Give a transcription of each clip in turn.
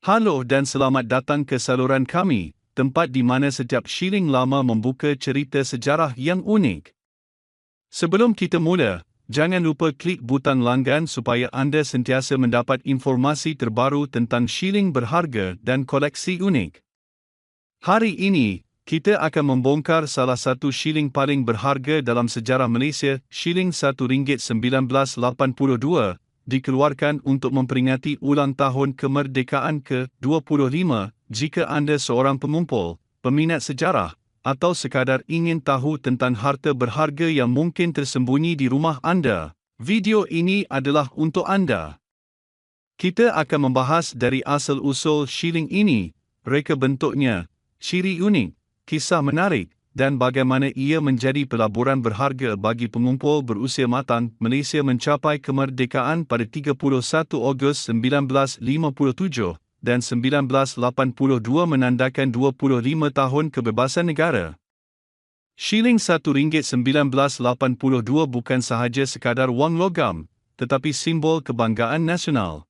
Halo dan selamat datang ke saluran kami, tempat di mana setiap shilling lama membuka cerita sejarah yang unik. Sebelum kita mula, jangan lupa klik butang langgan supaya anda sentiasa mendapat informasi terbaru tentang shilling berharga dan koleksi unik. Hari ini, kita akan membongkar salah satu shilling paling berharga dalam sejarah Malaysia, shilling RM1.1982, dikeluarkan untuk memperingati ulang tahun kemerdekaan ke-25 jika anda seorang pengumpul, peminat sejarah atau sekadar ingin tahu tentang harta berharga yang mungkin tersembunyi di rumah anda. Video ini adalah untuk anda. Kita akan membahas dari asal-usul shilling ini, reka bentuknya, ciri unik, kisah menarik, dan bagaimana ia menjadi pelaburan berharga bagi pengumpul berusia matang Malaysia mencapai kemerdekaan pada 31 Ogos 1957 dan 1982 menandakan 25 tahun kebebasan negara. Shilling RM1.1982 bukan sahaja sekadar wang logam, tetapi simbol kebanggaan nasional.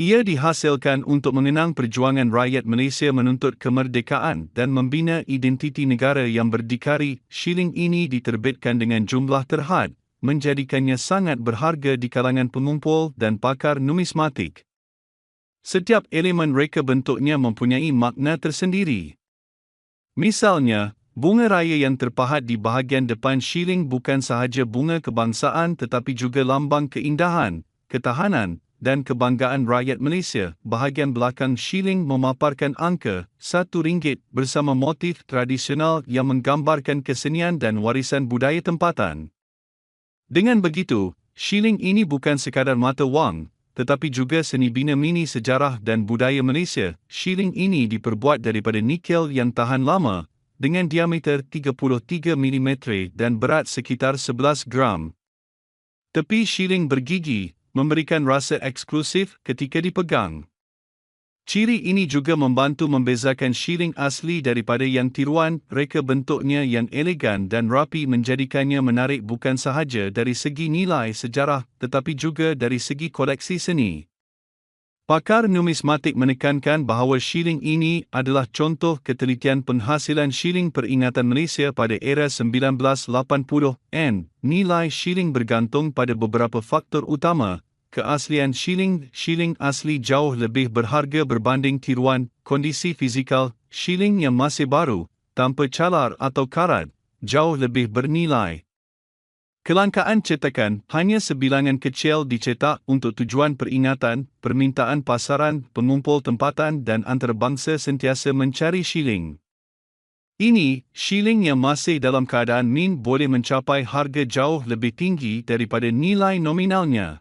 Ia dihasilkan untuk mengenang perjuangan rakyat Malaysia menuntut kemerdekaan dan membina identiti negara yang berdikari. Shilling ini diterbitkan dengan jumlah terhad, menjadikannya sangat berharga di kalangan pengumpul dan pakar numismatik. Setiap elemen reka bentuknya mempunyai makna tersendiri. Misalnya, bunga raya yang terpahat di bahagian depan shilling bukan sahaja bunga kebangsaan tetapi juga lambang keindahan, ketahanan, dan kebanggaan rakyat Malaysia, bahagian belakang shilling memaparkan angka RM1 bersama motif tradisional yang menggambarkan kesenian dan warisan budaya tempatan. Dengan begitu, shilling ini bukan sekadar mata wang, tetapi juga seni bina mini sejarah dan budaya Malaysia. Shilling ini diperbuat daripada nikel yang tahan lama, dengan diameter 33 mm dan berat sekitar 11 gram. Tepi shilling bergigi, memberikan rasa eksklusif ketika dipegang. Ciri ini juga membantu membezakan shilling asli daripada yang tiruan, reka bentuknya yang elegan dan rapi menjadikannya menarik bukan sahaja dari segi nilai sejarah tetapi juga dari segi koleksi seni. Pakar numismatik menekankan bahawa shilling ini adalah contoh ketelitian penghasilan shilling peringatan Malaysia pada era 1980N. Nilai shilling bergantung pada beberapa faktor utama, keaslian shilling, shilling asli jauh lebih berharga berbanding tiruan, kondisi fizikal, shilling yang masih baru, tanpa calar atau karat, jauh lebih bernilai. Kelangkaan cetakan hanya sebilangan kecil dicetak untuk tujuan peringatan, permintaan pasaran, pengumpul tempatan dan antarabangsa sentiasa mencari shilling. Ini, shilling yang masih dalam keadaan min boleh mencapai harga jauh lebih tinggi daripada nilai nominalnya.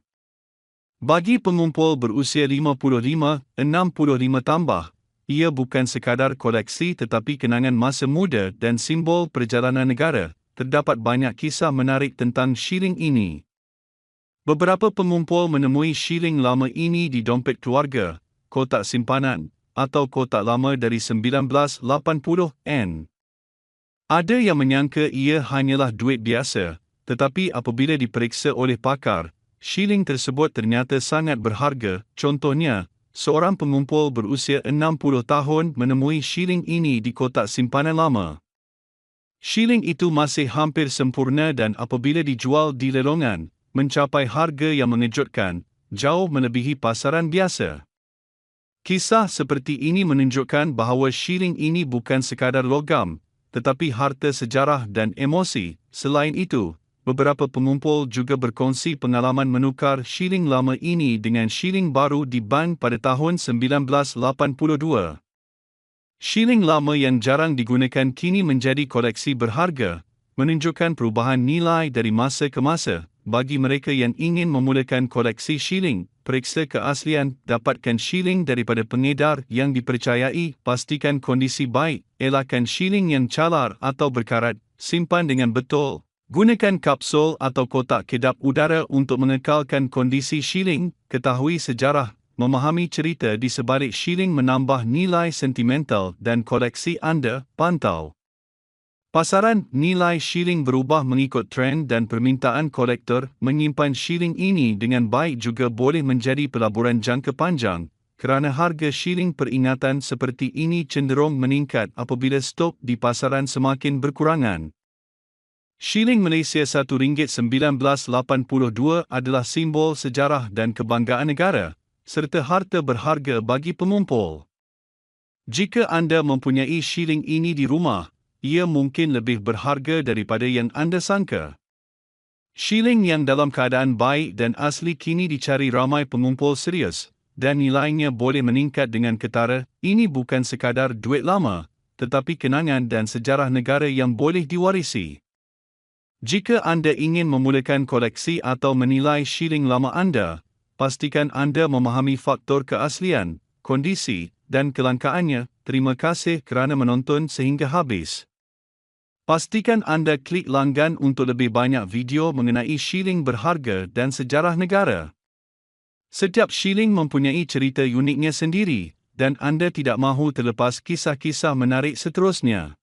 Bagi pengumpul berusia 55, 65 tambah, ia bukan sekadar koleksi tetapi kenangan masa muda dan simbol perjalanan negara terdapat banyak kisah menarik tentang shilling ini. Beberapa pengumpul menemui shilling lama ini di dompet keluarga, kotak simpanan, atau kotak lama dari 1980N. Ada yang menyangka ia hanyalah duit biasa, tetapi apabila diperiksa oleh pakar, shilling tersebut ternyata sangat berharga. Contohnya, seorang pengumpul berusia 60 tahun menemui shilling ini di kotak simpanan lama. Shilling itu masih hampir sempurna dan apabila dijual di lelongan, mencapai harga yang mengejutkan, jauh melebihi pasaran biasa. Kisah seperti ini menunjukkan bahawa shilling ini bukan sekadar logam, tetapi harta sejarah dan emosi. Selain itu, beberapa pengumpul juga berkongsi pengalaman menukar shilling lama ini dengan shilling baru di bank pada tahun 1982. Shilling lama yang jarang digunakan kini menjadi koleksi berharga, menunjukkan perubahan nilai dari masa ke masa. Bagi mereka yang ingin memulakan koleksi shilling, periksa keaslian, dapatkan shilling daripada pengedar yang dipercayai, pastikan kondisi baik, elakkan shilling yang calar atau berkarat, simpan dengan betul. Gunakan kapsul atau kotak kedap udara untuk mengekalkan kondisi shilling, ketahui sejarah memahami cerita di sebalik shilling menambah nilai sentimental dan koleksi anda, pantau. Pasaran nilai shilling berubah mengikut trend dan permintaan kolektor menyimpan shilling ini dengan baik juga boleh menjadi pelaburan jangka panjang. kerana harga shilling peringatan seperti ini cenderung meningkat apabila stok di pasaran semakin berkurangan. Shilling Malaysia RM1.1982 adalah simbol sejarah dan kebanggaan negara serta harta berharga bagi pemumpul. Jika anda mempunyai shilling ini di rumah, ia mungkin lebih berharga daripada yang anda sangka. Shilling yang dalam keadaan baik dan asli kini dicari ramai pengumpul serius dan nilainya boleh meningkat dengan ketara. Ini bukan sekadar duit lama, tetapi kenangan dan sejarah negara yang boleh diwarisi. Jika anda ingin memulakan koleksi atau menilai shilling lama anda, pastikan anda memahami faktor keaslian, kondisi dan kelangkaannya. Terima kasih kerana menonton sehingga habis. Pastikan anda klik langgan untuk lebih banyak video mengenai shilling berharga dan sejarah negara. Setiap shilling mempunyai cerita uniknya sendiri dan anda tidak mahu terlepas kisah-kisah menarik seterusnya.